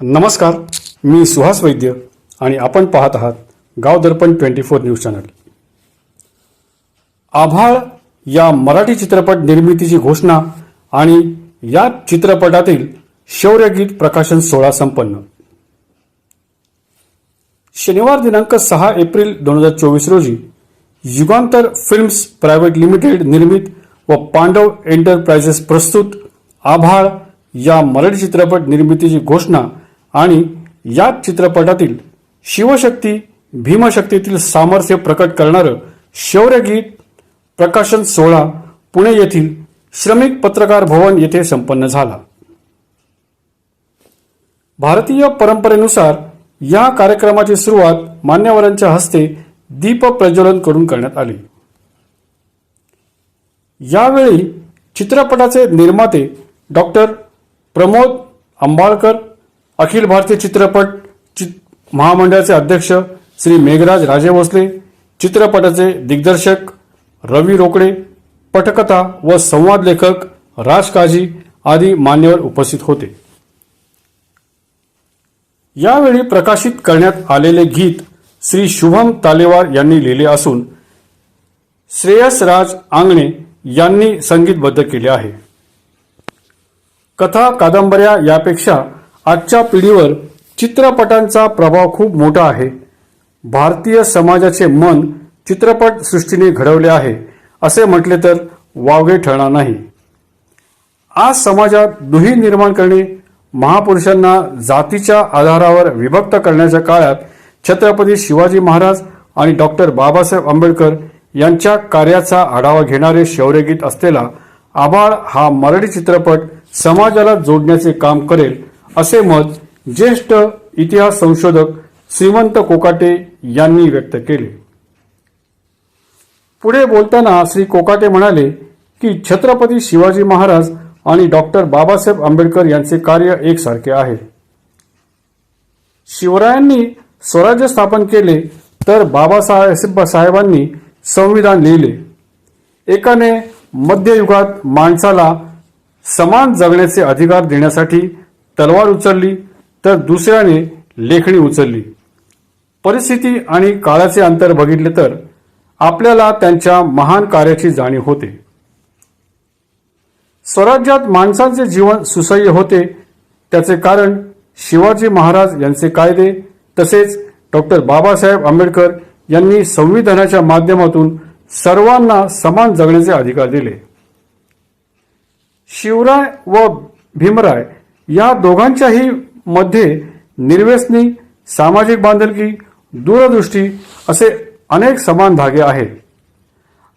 नमस्कार मी सुहास वैद्य आणि आपण पाहत आहात Gav Darpan twenty four news channel. आभाळ या मराठी चित्रपट निर्मितीची घोषणा आणि या चित्रपटातील शौर्यगीत प्रकाशन सोहळा संपन्न. शनिवार दिनांक सहा एप्रिल दोन हजार चोवीस रोजी युगांतर फिल्म्स प्रायव्हेट लिमिटेड निर्मित व पांडव एंटरप्राइजेस प्रस्तुत आभाळ या मराठी चित्रपट निर्मितीची घोषणा आणि या चित्रपटातील शिवशक्ती भीमशक्तीतील सामर्थ्य प्रकट करणारं शौर्यगीत प्रकाशन सोहळा पुणे येथील श्रमिक पत्रकार भवन येथे संपन्न झाला. भारतीय परंपरेनुसार या कार्यक्रमाची सुरुवात मान्यवरांच्या हस्ते दीप प्रज्वलन करून करण्यात आली. यावेळी चित्रपटाचे निर्माते डॉक्टर प्रमोद अंबाळकर अखिल भारतीय चित्रपट चित महामंडळाचे अध्यक्ष श्री मेघराज राजे भोसले चित्रपटाचे दिग्दर्शक रवी रोकडे पटकथा व संवाद लेखक राज काजी आदी मान्यवर उपस्थित होते. यावेळी प्रकाशित करण्यात आलेले गीत श्री शुभम तालेवार यांनी लिहिले असून श्रेयस राज आंगणे यांनी संगीतबद्ध केले आहे. कथा कादंबऱ्या यापेक्षा आजच्या पिढीवर चित्रपटांचा प्रभाव खूप मोठा आहे. भारतीय समाजाचे मन चित्रपट सृष्टीने घडवले आहे असे म्हटले तर वावगे ठरणार नाही. आज समाजात दुही निर्माण करणे महापुरुषांना जातीच्या आधारावर विभक्त करण्याच्या काळात छत्रपती शिवाजी महाराज आणि डॉक्टर बाबासाहेब आंबेडकर यांच्या कार्याचा आढावा घेणारे शौर्यगीत असलेला आबाळ हा मराठी चित्रपट समाजाला जोडण्याचे काम करेल असे मत ज्येष्ठ इतिहास संशोधक श्रीमंत कोकाटे यांनी व्यक्त केले. पुढे बोलताना श्री कोकाटे म्हणाले की छत्रपती शिवाजी महाराज आणि डॉक्टर बाबासाहेब आंबेडकर यांचे कार्य एकसारखे आहे. शिवरायांनी स्वराज्य स्थापन केले तर बाबासाहेब साहेबांनी संविधान लिहिले. एकाने मध्ययुगात माणसाला समान जगण्याचे अधिकार देण्यासाठी तलवार उचलली तर दुसऱ्याने लेखणी उचलली. परिस्थिती आणि काळाचे अंतर बघितले तर आपल्याला त्यांच्या महान कार्याची जाणीव होते. स्वराज्यात माणसांचे जीवन सुसह्य होते त्याचे कारण शिवाजी महाराज यांचे कायदे तसेच डॉक्टर बाबासाहेब आंबेडकर यांनी संविधानाच्या माध्यमातून सर्वांना समान जगण्याचे अधिकार दिले. शिवराय व भीमराय या दोघांच्याही मध्ये निर्व्यसनी सामाजिक बांधिलकी दूरदृष्टी असे अनेक समान धागे आहेत.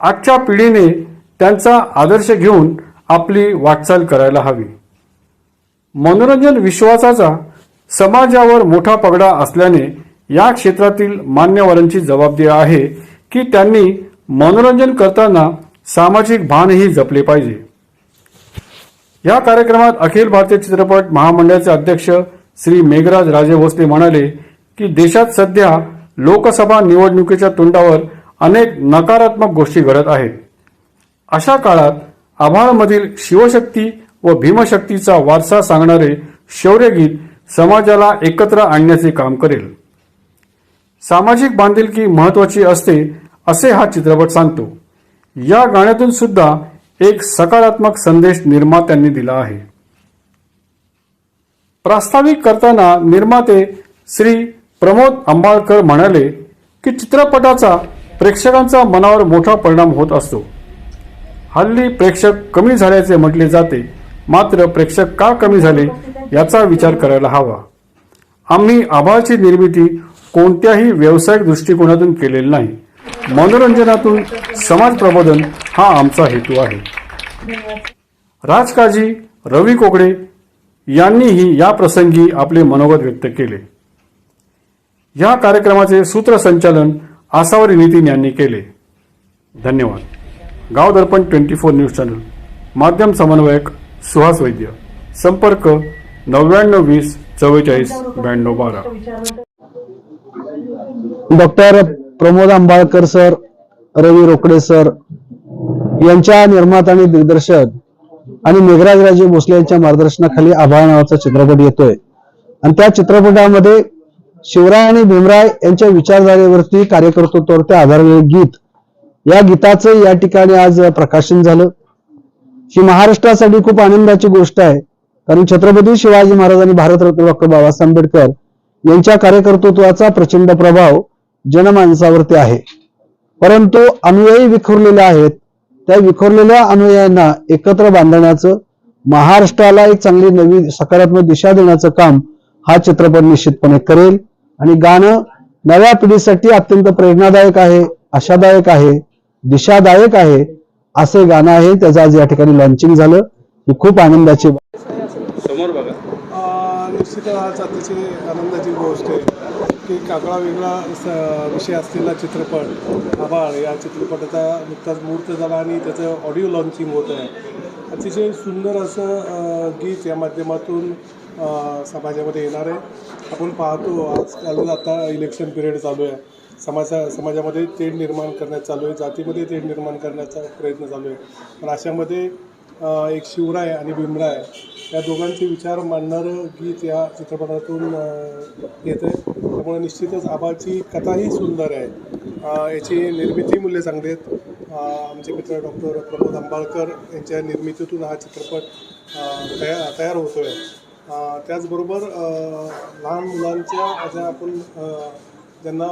आजच्या पिढीने त्यांचा आदर्श घेऊन आपली वाटचाल करायला हवी. मनोरंजन विश्वासाचा समाजावर मोठा पगडा असल्याने या क्षेत्रातील मान्यवरांची जबाबदारी आहे की त्यांनी मनोरंजन करताना सामाजिक भानही जपले पाहिजे. या कार्यक्रमात अखिल भारतीय चित्रपट महामंडळाचे अध्यक्ष श्री मेघराज राजे भोसले म्हणाले की देशात सध्या लोकसभा निवडणुकीच्या तोंडावर अनेक नकारात्मक गोष्टी घडत आहेत. अशा काळात आभाळमधील शिवशक्ती व भीमशक्तीचा वारसा सांगणारे शौर्यगीत समाजाला एकत्र आणण्याचे काम करेल. सामाजिक बांधिलकी महत्वाची असते असे हा चित्रपट सांगतो. या गाण्यातून सुद्धा एक सकारात्मक संदेश निर्मात्यांनी दिला आहे. प्रास्ताविक करताना निर्माते श्री प्रमोद अंबाळकर म्हणाले की चित्रपटाचा प्रेक्षकांचा मनावर मोठा परिणाम होत असतो. हल्ली प्रेक्षक कमी झाल्याचे म्हटले जाते. मात्र प्रेक्षक का कमी झाले याचा विचार करायला हवा. आम्ही आभाळची निर्मिती कोणत्याही व्यावसायिक दृष्टिकोनातून केलेली नाही. मनोरंजनातून समाज प्रबोधन हा आमचा हेतू आहे. राजकाजी रवी कोकडे यांनीही या प्रसंगी आपले मनोगत व्यक्त केले. या कार्यक्रमाचे सूत्रसंचालन आसावरी नितीन यांनी केले. धन्यवाद. Gav Darpan twenty four news channel. माध्यम समन्वयक सुहास वैद्य. संपर्क नव्याण्णव वीस चव्वेचाळीस ब्याण्णव बारा. Doctor Pramod Ambalkar sir Ravi Rokade sir यांच्या निर्माता आणि दिग्दर्शक आणि मेघराज राजे भोसले यांच्या मार्गदर्शनाखाली आभाळ नावाचा चित्रपट येतोय. आणि त्या चित्रपटामध्ये शिवराय आणि भीमराय यांच्या विचारधारेवरती कार्यकर्तृत्वावरती आधारलेले गीत. या गीताचं या ठिकाणी आज प्रकाशन झालं. ही महाराष्ट्रासाठी खूप आनंदाची गोष्ट आहे. कारण छत्रपती शिवाजी महाराज आणि भारतरत्न डॉक्टर बाबासाहेब आंबेडकर यांच्या कार्यकर्तृत्वाचा प्रचंड प्रभाव जनमानसावरती आहे. परंतु अनुयायी विखुरलेले आहेत. त्या विखुरलेल्या अनुयायांना एकत्र बांधण्याचं महाराष्ट्राला एक चांगली नवी सकारात्मक दिशा देण्याचं काम हा चित्रपट निश्चितपणे करेल. आणि गाणं नव्या पिढीसाठी अत्यंत प्रेरणादायक आहे आशादायक आहे दिशादायक आहे असे गाणं आहे. त्याचं आज या ठिकाणी लॉन्चिंग झालं. ही खूप आनंदाची समोर बघा. अ, निश्चितच आज अतिशय आनंदाची गोष्ट आहे. की कागळा वेगळा स- विषय असलेला चित्रपट आभाळ या चित्रपटाचा नुकताच मुहूर्त झाला आणि त्याचं ऑडिओ लॉन्चिंग होत आहे. अतिशय सुंदर असं गीत या माध्यमातून समाजामध्ये येणार आहे. आपण पाहतो आजकाल आता इलेक्शन पिरियड चालू आहे. समाजा समाजामध्ये तेढ निर्माण करण्यात चालू आहे. जातीमध्ये तेढ निर्माण करण्याचा प्रयत्न चालू आहे. पण अशामध्ये एक शिवराय आणि भीमराय या दोघांचे विचार मांडणारं गीत या चित्रपटातून अ, येतं आहे त्यामुळे निश्चितच आबाची कथाही सुंदर आहे. याची निर्मिती मूल्य चांगली आहेत. आमचे मित्र डॉक्टर प्रमोद आंबाळकर यांच्या निर्मितीतून हा चित्रपट तया तयार होतो आहे त्याचबरोबर लहान मुलांच्या ज्या आपण ज्यांना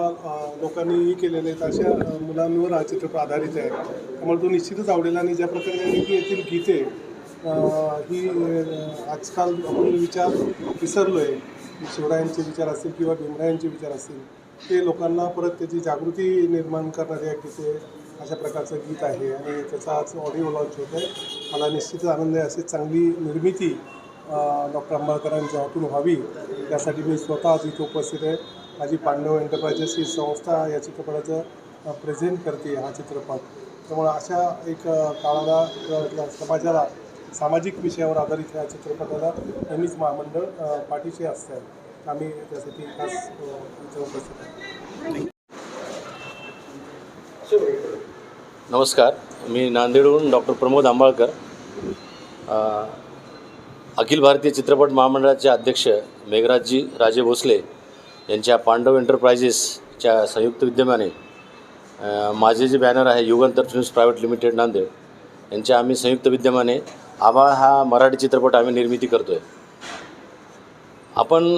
लोकांनी हे केलेले आहेत अशा मुलांवर हा चित्रपट आधारित आहे. त्यामुळे तो निश्चितच आवडेल आणि ज्या प्रकारे त्यांनी येथील गीते ही आजकाल आपण विचार विसरलो आहे शिवरायांचे विचार असतील किंवा भीमरायांचे विचार असतील ते लोकांना परत त्याची जागृती निर्माण करणारे गीते अशा प्रकारचं गीत आहे आणि त्याचा आज ऑडिओ लॉन्च होत आहे. मला निश्चितच आनंद आहे अशी चांगली निर्मिती डॉक्टर आंबेडकरांच्या हातून व्हावी त्यासाठी मी स्वतः आज इथे उपस्थित आहे. माझी पांडव एंटरप्राइजेस ही संस्था या चित्रपटाचं प्रेझेंट करते हा चित्रपट. त्यामुळे अशा एक काळाला समाजाला सामाजिक विषयावर आधारित या चित्रपटाला नेहमीच महामंडळ पाठीशी असतं आम्ही त्यासाठी खास उपस्थित आहे नमस्कार. मी नांदेडहून डॉक्टर प्रमोद आंबाळकर. अखिल भारतीय चित्रपट महामंडळाचे अध्यक्ष मेघराजजी राजे भोसले यांच्या पांडव एंटरप्राइजेसच्या संयुक्त विद्यमाने माझे जे बॅनर आहे Yugantar films private limited Nanded यांच्या आम्ही संयुक्त विद्यमाने आबा हा मराठी चित्रपट आम्ही निर्मिती करतो आहे आपण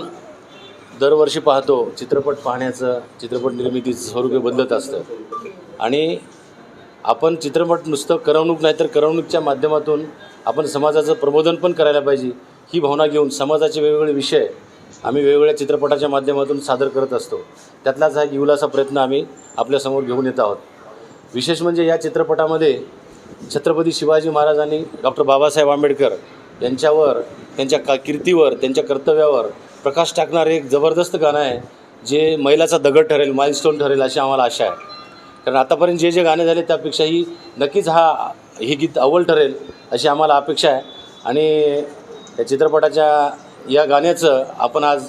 दरवर्षी पाहतो चित्रपट पाहण्याचं चित्रपट निर्मितीचं स्वरूप हे बदलत असतं. आणि आपण चित्रपट नुसतं करमणूक नाही तर करमणूकच्या माध्यमातून आपण समाजाचं प्रबोधन पण करायला पाहिजे ही भावना घेऊन समाजाचे वेगवेगळे विषय आम्ही वेगवेगळ्या चित्रपटाच्या माध्यमातून सादर करत असतो. त्यातलाच हा एक युलाचा प्रयत्न आम्ही आपल्यासमोर घेऊन येत आहोत. विशेष म्हणजे या चित्रपटामध्ये छत्रपती शिवाजी महाराजांनी डॉक्टर बाबासाहेब आंबेडकर यांच्यावर त्यांच्या का कीर्तीवर त्यांच्या कर्तव्यावर प्रकाश टाकणारे एक जबरदस्त गाणं आहे जे मैलाचा दगड ठरेल माइलस्टोन ठरेल अशी आम्हाला आशा आहे. कारण आतापर्यंत जे जे गाणे झाले त्यापेक्षाही नक्कीच हा हे गीत अव्वल ठरेल अशी आम्हाला अपेक्षा आहे. आणि या चित्रपटाच्या या गाण्याचं आपण आज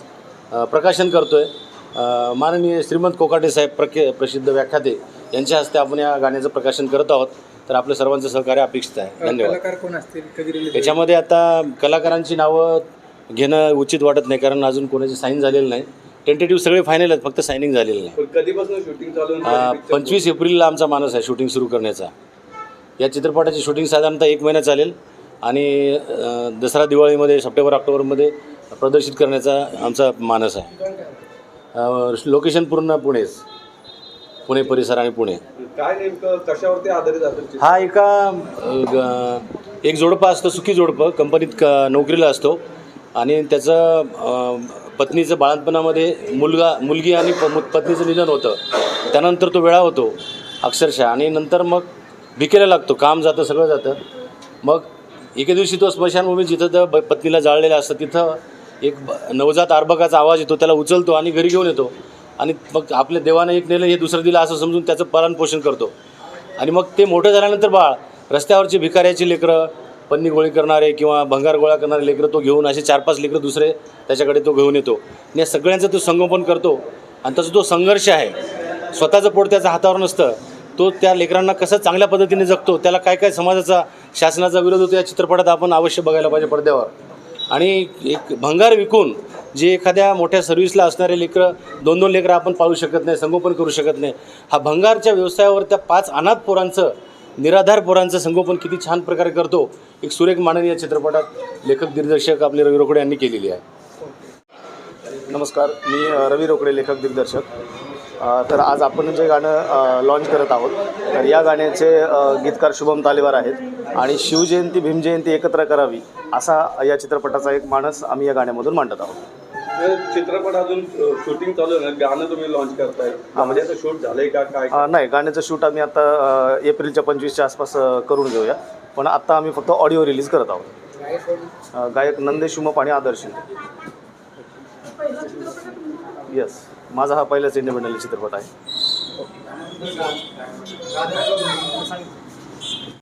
प्रकाशन करतो आहे माननीय श्रीमंत कोकाटे साहेब प्रके प्रसिद्ध व्याख्याते यांच्या हस्ते आपण या गाण्याचं प्रकाशन करत आहोत. तर आपलं सर्वांचं सहकार्य अपेक्षित आहे. धन्यवाद. कलाकार कोण असतील? कधी रिलीज याच्यामध्ये आता कलाकारांची नावं घेणं उचित वाटत नाही कारण अजून कोणाची साईन झालेलं नाही. टेंटेटिव्ह सगळे फायनल आहेत फक्त सायनिंग झालेलं नाही. कधीपासून शूटिंग चालू पंचवीस एप्रिलला आमचा मानस आहे शूटिंग सुरू करण्याचा. या चित्रपटाची शूटिंग साधारणतः एक महिना चालेल. आणि दसरा दिवाळीमध्ये सप्टेंबर ऑक्टोबरमध्ये प्रदर्शित करण्याचा आमचा मानस आहे. लोकेशन पूर्ण पुणेच. पुणे परिसर आणि पुणे. काय नेमकं कशावरती आधारित असेल हा एका एक जोडपं असतं सुखी जोडपं. कंपनीत क नोकरीला असतो. आणि त्याचं पत्नीचं बाळणपणामध्ये मुलगा मुलगी आणि पत्नीचं निधन होतं. त्यानंतर तो वेळा होतो अक्षरशः. आणि नंतर मग भिकेला लागतो. काम जातं सगळं जातं. मग एके दिवशी तो स्मशानभूमी जिथं त्या ब- पत्नीला जाळलेलं असतं तिथं एक नवजात अर्भकाचा आवाज येतो त्याला उचलतो आणि घरी घेऊन येतो. आणि मग आपल्या देवानं एक नेलं हे दुसरं दिलं असं समजून त्याचं पालनपोषण करतो. आणि मग ते मोठं झाल्यानंतर बाळ रस्त्यावरची भिकाऱ्याची लेकरं पन्नी गोळी करणारे किंवा भंगार गोळा करणारे लेकरं तो घेऊन असे चार पाच लेकरं दुसरे त्याच्याकडे तो घेऊन येतो. आणि या सगळ्यांचं तो संगोपन करतो. आणि त्याचा जो संघर्ष आहे स्वतःचं पोट त्याच्या हातावर नसतं तो त्या लेकरांना कसं चांगल्या पद्धतीने जगतो त्याला काय काय समाजाचा शासनाचा विरोध होतो या चित्रपटात आपण अवश्य बघायला पाहिजे पडद्यावर. आणि एक भंगार विकून जे एखाद्या मोठ्या सर्व्हिसला असणारे लेकरं दोन दोन लेकरं आपण पाळू शकत नाही संगोपन करू शकत नाही हा भंगारच्या व्यवसायावर त्या पाच अनाथ पोरांचं निराधार पोरांचं संगोपन किती छान प्रकारे करतो एक सुरेख मांडणी या चित्रपटात लेखक दिग्दर्शक आपले रवी रोकडे यांनी केलेली आहे. नमस्कार मी रवी रोकडे लेखक दिग्दर्शक. तर आज आपण जे गाणं लॉन्च करत आहोत तर या गाण्याचे गीतकार शुभम तालेवार आहेत आणि शिवजयंती भीमजयंती एकत्र करावी असा या चित्रपटाचा एक मानस आम्ही या गाण्यामधून मांडत आहोत. हे चित्रपट अजून शूटिंग चालू आहे. ना गाणं तुम्ही लॉन्च करताय. म्हणजे आता शूट झालंय का? काय? नाही गाण्याचं शूट आम्ही आता एप्रिलच्या पंचवीसच्या आसपास करून घेऊया. पण आत्ता आम्ही फक्त ऑडिओ रिलीज करत आहोत. गायक नंदेश शुमप आणि आदर्श येस माझा हा पहिलाच इंडिपेंडंट चित्रपट आहे.